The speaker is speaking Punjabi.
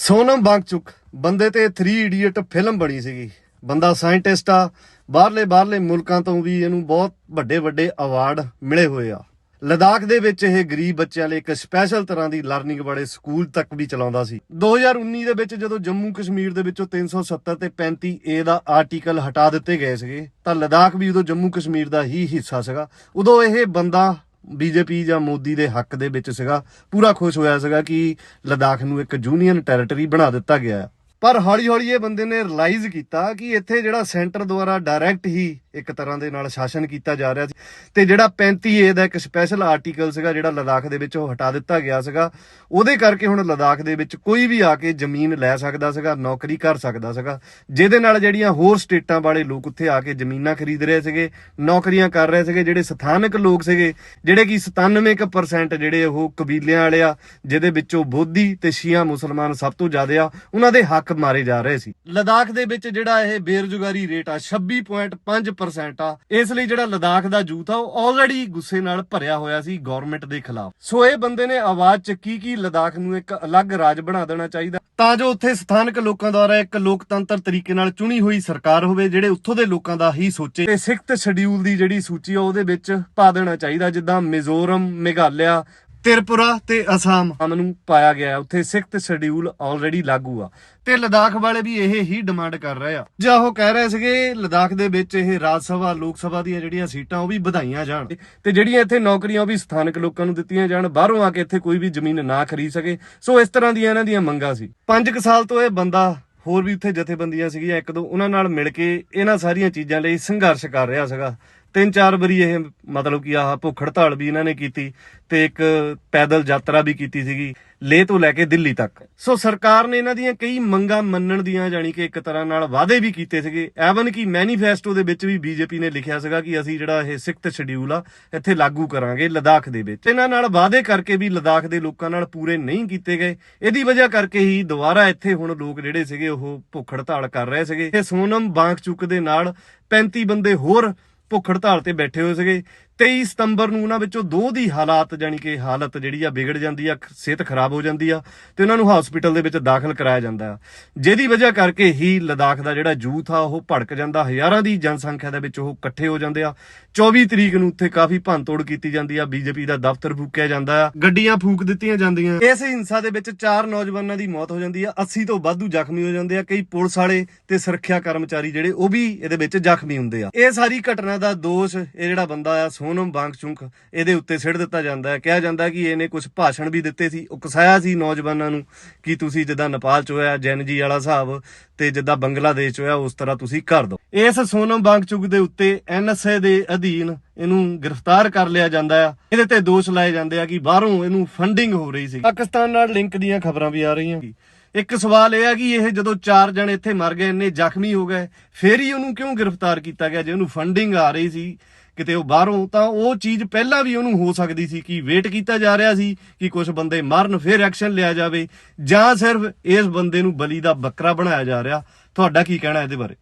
ਸੋਨਮ ਬਾਂਗਚੁਕ, ਬੰਦੇ ਤੇ 3 ਇਡੀਅਟ ਫਿਲਮ ਬਣੀ ਸੀਗੀ। ਬੰਦਾ ਸਾਇੰਟਿਸਟ ਆ, ਬਾਹਰਲੇ ਬਾਹਰਲੇ ਮੁਲਕਾਂ ਤੋਂ ਵੀ ਇਹਨੂੰ ਬਹੁਤ ਵੱਡੇ ਵੱਡੇ ਅਵਾਰਡ ਮਿਲੇ ਹੋਏ ਆ। ਲਦਾਖ ਦੇ ਵਿੱਚ ਇਹ ਗਰੀਬ ਬੱਚਿਆਂ ਲਈ ਇੱਕ ਸਪੈਸ਼ਲ ਤਰ੍ਹਾਂ ਦੀ ਲਰਨਿੰਗ ਵਾਲੇ ਸਕੂਲ ਤੱਕ ਵੀ ਚਲਾਉਂਦਾ ਸੀ। 2019 ਦੇ ਵਿੱਚ ਜਦੋਂ ਜੰਮੂ ਕਸ਼ਮੀਰ ਦੇ ਵਿੱਚੋਂ 370 ਤੇ 35 ਏ ਦਾ ਆਰਟੀਕਲ ਹਟਾ ਦਿੱਤੇ ਗਏ ਸੀਗੇ, ਤਾਂ ਲਦਾਖ ਵੀ ਉਦੋਂ ਜੰਮੂ ਕਸ਼ਮੀਰ ਦਾ ਹੀ ਹਿੱਸਾ ਸੀਗਾ। ਉਦੋਂ ਇਹ ਬੰਦਾ ਬੀਜੇਪੀ ਜਾਂ ਮੋਦੀ ਦੇ ਹੱਕ ਦੇ ਵਿੱਚ ਸੀਗਾ, ਪੂਰਾ ਖੁਸ਼ ਹੋਇਆ ਸੀਗਾ ਕਿ ਲਦਾਖ ਨੂੰ ਇੱਕ ਯੂਨੀਅਨ ਟੈਰੀਟਰੀ ਬਣਾ ਦਿੱਤਾ ਗਿਆ ਹੈ। ਪਰ ਹੌਲੀ ਹੌਲੀ ਇਹ ਬੰਦੇ ਨੇ ਰਿਅਲਾਈਜ਼ ਕੀਤਾ ਕਿ ਇੱਥੇ ਜਿਹੜਾ ਸੈਂਟਰ ਦੁਆਰਾ ਡਾਇਰੈਕਟ ਹੀ ਇੱਕ ਤਰ੍ਹਾਂ ਦੇ ਨਾਲ ਸ਼ਾਸਨ ਕੀਤਾ ਜਾ ਰਿਹਾ ਸੀ। ਤੇ ਜਿਹੜਾ 35 ਏ ਦਾ ਇੱਕ ਸਪੈਸ਼ਲ ਆਰਟੀਕਲ ਸੀਗਾ, ਜਿਹੜਾ ਲਦਾਖ ਦੇ ਵਿੱਚ ਉਹ ਹਟਾ ਦਿੱਤਾ ਗਿਆ ਸੀਗਾ। ਉਹਦੇ ਕਰਕੇ ਹੁਣ ਲਦਾਖ ਦੇ ਵਿੱਚ ਕੋਈ ਵੀ ਆ ਕੇ ਜ਼ਮੀਨ ਲੈ ਸਕਦਾ ਸੀਗਾ, ਨੌਕਰੀ ਕਰ ਸਕਦਾ ਸੀਗਾ। ਜਿਹਦੇ ਨਾਲ ਜਿਹੜੀਆਂ ਹੋਰ ਸਟੇਟਾਂ ਵਾਲੇ ਲੋਕ ਉੱਥੇ ਆ ਕੇ ਜ਼ਮੀਨਾਂ ਖਰੀਦ ਰਹੇ ਸੀਗੇ, ਨੌਕਰੀਆਂ ਕਰ ਰਹੇ ਸੀਗੇ, ਜਿਹੜੇ ਸਥਾਨਕ ਲੋਕ ਸੀਗੇ, ਜਿਹੜੇ ਕਿ 97% ਜਿਹੜੇ ਉਹ ਕਬੀਲਿਆਂ ਵਾਲੇ ਆ, ਜਿਹਦੇ ਵਿੱਚੋਂ ਬੋਧੀ ਤੇ ਸ਼ੀਆ ਮੁਸਲਮਾਨ ਸਭ ਤੋਂ ਜ਼ਿਆਦਾ ਆ, ਉਹਨਾਂ ਦੇ ਹੱਕ ਮਾਰੇ ਜਾ ਰਹੇ ਸੀ। ਲਦਾਖ ਦੇ ਵਿੱਚ ਜਿਹੜਾ ਇਹ ਬੇਰੁਜ਼ਗਾਰੀ ਰੇਟ ਆ 26.5% ਆ। ਇਸ ਲਈ ਜਿਹੜਾ ਲਦਾਖ ਦਾ ਯੂਥ ਆ, ਉਹ ਆਲਰੇਡੀ ਗੁੱਸੇ ਨਾਲ ਭਰਿਆ ਹੋਇਆ ਸੀ ਗਵਰਨਮੈਂਟ ਦੇ ਖਿਲਾਫ। ਸੋ ਇਹ ਬੰਦੇ ਨੇ ਆਵਾਜ਼ ਚੱਕੀ ਕਿ ਲਦਾਖ ਨੂੰ ਇੱਕ ਅਲੱਗ ਰਾਜ ਬਣਾ ਦੇਣਾ ਚਾਹੀਦਾ। ਤਾਂ ਜੋ ਉੱਥੇ ਸਥਾਨਕ ਲੋਕਾਂ ਦੁਆਰਾ ਇੱਕ ਲੋਕਤੰਤਰ ਤਰੀਕੇ ਨਾਲ ਚੁਣੀ ਹੋਈ ਸਰਕਾਰ ਹੋਵੇ, ਜਿਹੜੇ ਉੱਥੋਂ ਦੇ ਲੋਕਾਂ ਦਾ ਹੀ ਸੋਚੇ। ਤੇ ਸਿੱਖਤ ਸ਼ਡਿਊਲ ਦੀ ਜਿਹੜੀ ਸੂਚੀ ਆ, ਉਹਦੇ ਵਿੱਚ ਪਾ ਦੇਣਾ ਚਾਹੀਦਾ, ਜਿੱਦਾਂ ਮਿਜ਼ੋਰਮ, ਮੇਘਾਲਿਆ ਤ੍ਰਿਪੁਰਾ ਤੇ ਅਸਾਮ। ਨੂੰ ਪਾਇਆ ਗਿਆ ਹੈ। ਉੱਥੇ ਸਿੱਖਤ ਸ਼ਡਿਊਲ ਆਲਰੇਡੀ ਲਾਗੂ ਆ। ਤੇ ਲਦਾਖ ਵਾਲੇ ਵੀ ਇਹ ਹੀ ਡਿਮਾਂਡ ਕਰ ਰਹੇ ਆ। ਜਾਂ ਉਹ ਕਹਿ ਰਹੇ ਸੀਗੇ ਲਦਾਖ ਦੇ ਵਿੱਚ ਇਹ ਰਾਜ ਸਭਾ ਲੋਕ ਸਭਾ ਦੀਆਂ ਜਿਹੜੀਆਂ ਸੀਟਾਂ ਉਹ ਵੀ ਵਧਾਈਆਂ ਜਾਣ। ਤੇ ਜਿਹੜੀਆਂ ਇੱਥੇ ਨੌਕਰੀਆਂ ਉਹ ਵੀ ਸਥਾਨਕ ਲੋਕਾਂ ਨੂੰ ਦਿੱਤੀਆਂ ਜਾਣ। ਬਾਹਰੋਂ ਆ ਕੇ ਇੱਥੇ ਕੋਈ ਵੀ ਜ਼ਮੀਨ ਨਾ ਖਰੀਦ ਸਕੇ। ਸੋ ਇਸ ਤਰ੍ਹਾਂ ਦੀਆਂ ਇਹਨਾਂ ਦੀਆਂ ਮੰਗਾਂ ਸੀ। 5 ਸਾਲ ਤੋਂ ਇਹ ਬੰਦਾ ਹੋਰ ਵੀ ਉੱਥੇ ਜਥੇਬੰਦੀਆਂ ਸੀਗੀਆਂ ਇੱਕ ਦੋ ਉਹਨਾਂ ਨਾਲ ਮਿਲ ਕੇ ਇਹਨਾਂ ਸਾਰੀਆਂ ਚੀਜ਼ਾਂ ਲਈ ਸੰਘਰਸ਼ ਕਰ ਰਿਹਾ ਸੀਗਾ। ਤਿੰਨ ਚਾਰ ਵਾਰੀ ਇਹ ਮਤਲਬ ਕਿ ਆਹ ਭੁੱਖ ਹੜਤਾਲ ਵੀ ਇਹਨਾਂ ਨੇ ਕੀਤੀ ਤੇ ਇੱਕ ਪੈਦਲ ਯਾਤਰਾ ਵੀ ਕੀਤੀ ਸੀਗੀ ਲੇਹ ਤੋਂ ਲੈ ਕੇ ਦਿੱਲੀ ਤੱਕ। ਸੋ ਸਰਕਾਰ ਨੇ ਇਹਨਾਂ ਦੀਆਂ ਕਈ ਮੰਗਾਂ ਮੰਨਣ ਦੀਆਂ ਜਾਣੀ ਕਿ ਇੱਕ ਤਰ੍ਹਾਂ ਨਾਲ ਵਾਅਦੇ ਵੀ ਕੀਤੇ ਸੀਗੇ। ਐਵਨ ਕਿ ਮੈਨੀਫੈਸਟੋ ਦੇ ਵਿੱਚ ਵੀ ਬੀਜੇਪੀ ਨੇ ਲਿਖਿਆ ਸੀਗਾ ਕਿ ਅਸੀਂ ਜਿਹੜਾ ਇਹ ਸਿੱਖਤ ਸ਼ਡਿਊਲ ਆ, ਇੱਥੇ ਲਾਗੂ ਕਰਾਂਗੇ ਲਦਾਖ ਦੇ ਵਿੱਚ। ਇਹਨਾਂ ਨਾਲ ਵਾਅਦੇ ਕਰਕੇ ਵੀ ਲਦਾਖ ਦੇ ਲੋਕਾਂ ਨਾਲ ਪੂਰੇ ਨਹੀਂ ਕੀਤੇ ਗਏ। ਇਹਦੀ ਵਜ੍ਹਾ ਕਰਕੇ ਹੀ ਦੁਬਾਰਾ ਇੱਥੇ ਹੁਣ ਲੋਕ ਜਿਹੜੇ ਸੀਗੇ ਉਹ ਭੁੱਖ ਹੜਤਾਲ ਕਰ ਰਹੇ ਸੀਗੇ। ਤੇ ਸੋਨਮ ਬਾਂਗਚੁਕ ਦੇ ਨਾਲ 35 ਬੰਦੇ ਹੋਰ ਭੁੱਖ ਹੜਤਾਲ ਤੇ ਬੈਠੇ ਹੋਏ ਸੀਗੇ। 23 ਸਤੰਬਰ ਨੂੰ ਉਹਨਾਂ ਵਿੱਚੋਂ ਦੋ ਦੀ ਹਾਲਾਤ ਜਾਨੀ ਕਿ ਹਾਲਤ ਜਿਹੜੀ ਆ ਵਿਗੜ ਜਾਂਦੀ ਆ ਸਿਹਤ ਖਰਾਬ ਹੋ ਜਾਂਦੀ ਆ ਤੇ ਉਹਨਾਂ ਨੂੰ ਹਸਪੀਟਲ ਦੇ ਵਿੱਚ ਦਾਖਲ ਕਰਾਇਆ ਜਾਂਦਾ ਆ। ਜਿਹਦੀ ਵਜ੍ਹਾ ਕਰਕੇ ਹੀ ਲਦਾਖ ਦਾ ਜਿਹੜਾ ਯੂਥ ਆ, ਉਹ ਭੜਕ ਜਾਂਦਾ। ਹਜ਼ਾਰਾਂ ਦੀ ਜਨਸੰਖਿਆ ਦੇ ਵਿੱਚ ਉਹ ਇਕੱਠੇ ਹੋ ਜਾਂਦੇ ਆ। 24 ਤਰੀਕ ਨੂੰ ਉੱਥੇ ਕਾਫੀ ਭੰਨਤੋੜ ਕੀਤੀ ਜਾਂਦੀ ਆ। ਬੀਜੇਪੀ ਦਾ ਦਫ਼ਤਰ ਫੂਕਿਆ ਜਾਂਦਾ ਆ। ਗੱਡੀਆਂ ਫੂਕ ਦਿੱਤੀਆਂ ਜਾਂਦੀਆਂ ਇਸ ਹਿੰਸਾ ਦੇ ਵਿੱਚ ਚਾਰ ਨੌਜਵਾਨਾਂ ਦੀ ਮੌਤ ਹੋ ਜਾਂਦੀ ਆ। 80 ਤੋਂ ਵਾਧੂ ਜ਼ਖਮੀ ਹੋ ਜਾਂਦੇ ਆ। ਕਈ ਪੁਲਿਸ ਵਾਲੇ ਤੇ ਸੁਰੱਖਿਆ ਕਰਮਚਾਰੀ ਜਿਹੜੇ ਉਹ ਵੀ ਇਹਦੇ ਵਿੱਚ ਜ਼ਖਮੀ ਹੁੰਦੇ ਆ। ਇਹ ਸਾਰੀ ਘਟਨਾ ਦਾ ਦੋਸ਼ ਇਹ ਜਿਹੜਾ ਬੰਦਾ ਆ ਸੋਨਮ ਬਾਂਗਚੁਕ ਇਹਦੇ ਉੱਤੇ ਸਿੱਟ ਦਿੱਤਾ ਜਾਂਦਾ ਹੈ। ਕਿਹਾ ਜਾਂਦਾ ਕਿ ਇਹਨੇ ਕੁਝ ਭਾਸ਼ਣ ਵੀ ਦਿੱਤੇ ਸੀ ਉਕਸਾਇਆ ਸੀ ਨੌਜਵਾਨਾਂ ਨੂੰ ਕਿ ਤੁਸੀਂ ਜਿੱਦਾਂ ਨੇਪਾਲ ਚ ਹੋਇਆ ਜੈਨਜੀ ਵਾਲਾ ਹਿਸਾਬ ਤੇ ਜਿੱਦਾਂ ਬੰਗਲਾਦੇਸ਼ ਚ ਹੋਇਆ ਉਸ ਤਰ੍ਹਾਂ ਤੁਸੀਂ ਕਰ ਦਿਓ। ਇਸ ਸੋਨਮ ਬਾਂਗਚੁਕ ਦੇ ਉੱਤੇ ਐਨਐਸਏ ਦੇ ਅਧੀਨ ਇਹਨੂੰ ਗ੍ਰਿਫਤਾਰ ਕਰ ਲਿਆ ਜਾਂਦਾ ਆ। ਇਹਦੇ ਤੇ ਦੋਸ਼ ਲਾਏ ਜਾਂਦੇ ਆ ਕਿ ਬਾਹਰੋਂ ਇਹਨੂੰ ਫੰਡਿੰਗ ਹੋ ਰਹੀ ਸੀ। ਪਾਕਿਸਤਾਨ ਨਾਲ ਲਿੰਕ ਦੀਆਂ ਖਬਰਾਂ ਵੀ ਆ ਰਹੀਆਂ ਇੱਕ ਸਵਾਲ ਇਹ ਆ ਕਿ ਇਹ ਜਦੋਂ ਚਾਰ ਜਣੇ ਇੱਥੇ ਮਰ ਗਏ, ਇੰਨੇ ਜ਼ਖਮੀ ਹੋ ਗਏ, ਫੇਰ ਹੀ ਉਹਨੂੰ ਕਿਉਂ ਗ੍ਰਿਫਤਾਰ ਕੀਤਾ ਗਿਆ? ਜੇ ਉਹਨੂੰ ਫੰਡਿੰਗ ਆ ਰਹੀ ਸੀ ਕਿਤੇ ਉਹ ਬਾਹਰੋਂ, ਤਾਂ ਉਹ ਚੀਜ਼ ਪਹਿਲਾਂ ਵੀ ਉਹਨੂੰ ਹੋ ਸਕਦੀ ਸੀ ਕਿ ਵੇਟ ਕੀਤਾ ਜਾ ਰਿਹਾ ਸੀ ਕਿ ਕੁਝ ਬੰਦੇ ਮਰਨ, ਫਿਰ ਐਕਸ਼ਨ ਲਿਆ ਜਾਵੇ ਜਾਂ ਸਿਰਫ ਇਸ ਬੰਦੇ ਨੂੰ ਬਲੀ ਦਾ ਬੱਕਰਾ ਬਣਾਇਆ ਜਾ ਰਿਹਾ। ਤੁਹਾਡਾ ਕੀ ਕਹਿਣਾ ਇਹਦੇ ਬਾਰੇ?